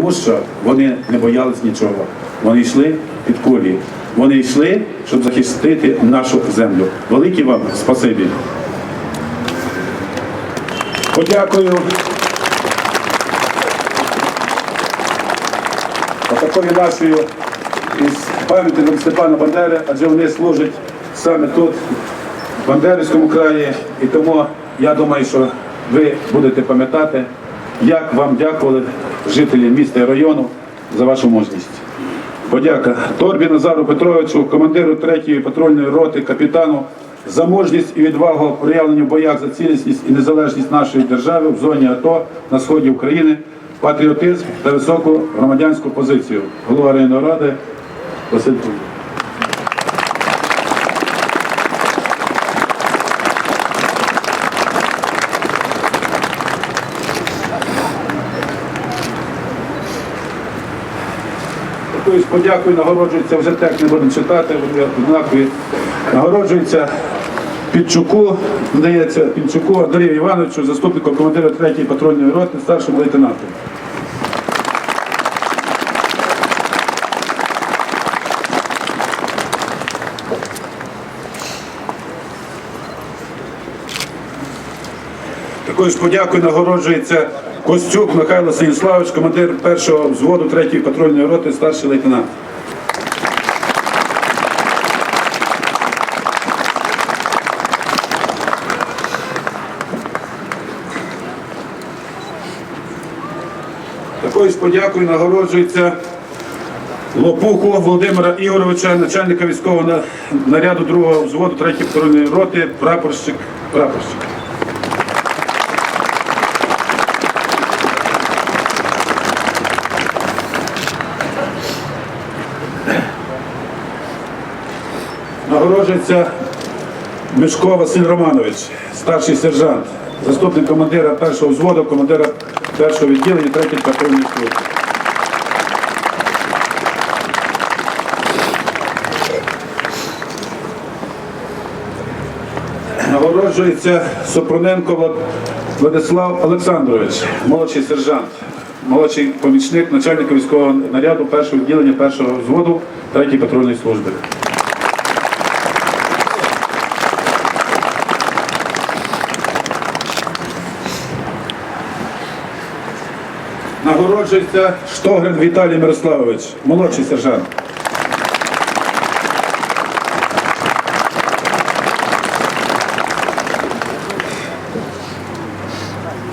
Тому що вони не боялись нічого. Вони йшли під колії. Вони йшли, щоб захистити нашу землю. Велике вам спасибі. Подякую. Отакою нашою із пам'ятником Степана Бандери, адже вони служать саме тут, в Бандерівському краї. І тому я думаю, що ви будете пам'ятати, як вам дякували жителі міста і району за вашу мужність. Подяка Торбі Назару Петровичу, командиру 3-ї патрульної роти, капітану за мужність і відвагу в проявленні в боях за цілісність і незалежність нашої держави в зоні АТО на сході України, патріотизм та високу громадянську позицію. Голова районної ради Василь Труд. Ж подякою нагороджується, вже текст не будемо читати, однакові. Нагороджується Підчуку, надається Підчуку Андрію Івановичу, заступнику командира 3-ї патрульної роти, старшому лейтенанту. Такою ж подякою нагороджується Костюк Михайло Станіславович, командир першого взводу 3-ї патрульної роти, старший лейтенант. Такою ж подякою нагороджується Лопуху Володимира Ігоровича, начальника військового наряду 2-го взводу 3-ї патрульної роти, прапорщик. прапорщик. Нагороджується Мишко Василь Романович, старший сержант, заступник командира першого взводу, командира першого відділення 3-ї патрульної служби. Нагороджується Супруненко Владислав Олександрович, молодший сержант, молодший помічник начальника військового наряду першого відділення першого взводу 3-ї патрульної служби. Нагороджується Штогрин Віталій Мирославович, молодший сержант.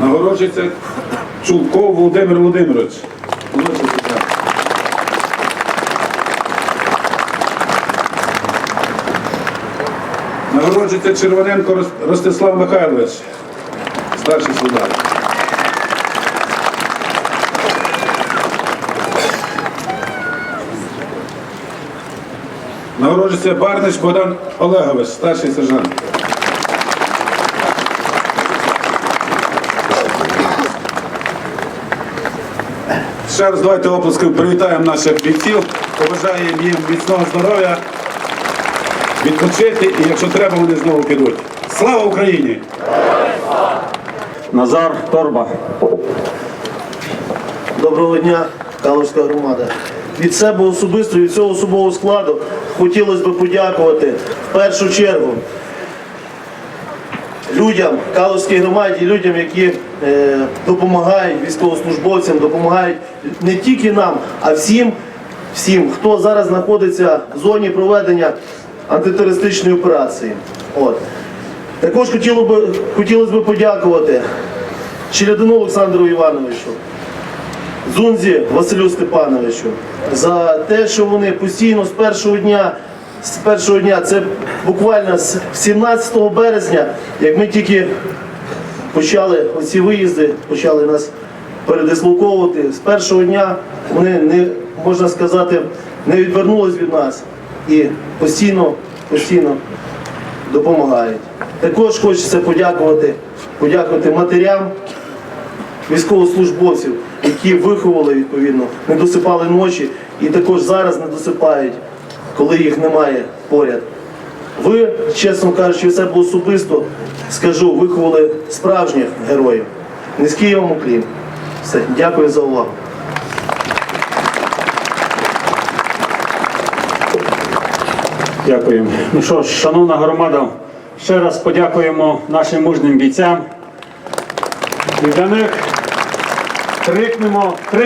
Нагороджується Чулков Володимир Володимирович. молодший сержант. Нагороджується Червоненко Ростислав Михайлович, старший солдат. Нагороджується Барнич Богдан Олегович, старший сержант. Ще раз давайте оплесками привітаємо наших бійців, побажаємо їм міцного здоров'я, відпочити і якщо треба, вони знову підуть. Слава Україні! Назар Торба. Доброго дня, Калужська громада. Від себе особисто, від цього особового складу хотілося б подякувати в першу чергу людям, Калужській громаді, людям, які е, допомагають військовослужбовцям, допомагають не тільки нам, а всім, всім, хто зараз знаходиться в зоні проведення антитерористичної операції. От. Також хотіло би, хотілося б подякувати Челядину Олександру Івановичу, Зунзі Василю Степановичу за те, що вони постійно з першого дня, з першого дня, це буквально з 17 березня, як ми тільки почали оці виїзди, почали нас передислоковувати, з першого дня вони не можна сказати, не відвернулись від нас і постійно, постійно допомагають. Також хочеться подякувати, подякувати матерям військовослужбовців, які виховували відповідно, не досипали ночі і також зараз не досипають, коли їх немає поряд. Ви, чесно кажучи, все було особисто скажу, виховали справжніх героїв. Низький вам уклін. Все, дякую за увагу. Дякую. Ну що ж, шановна громада, ще раз подякуємо нашим мужнім бійцям. І для них крикнемо три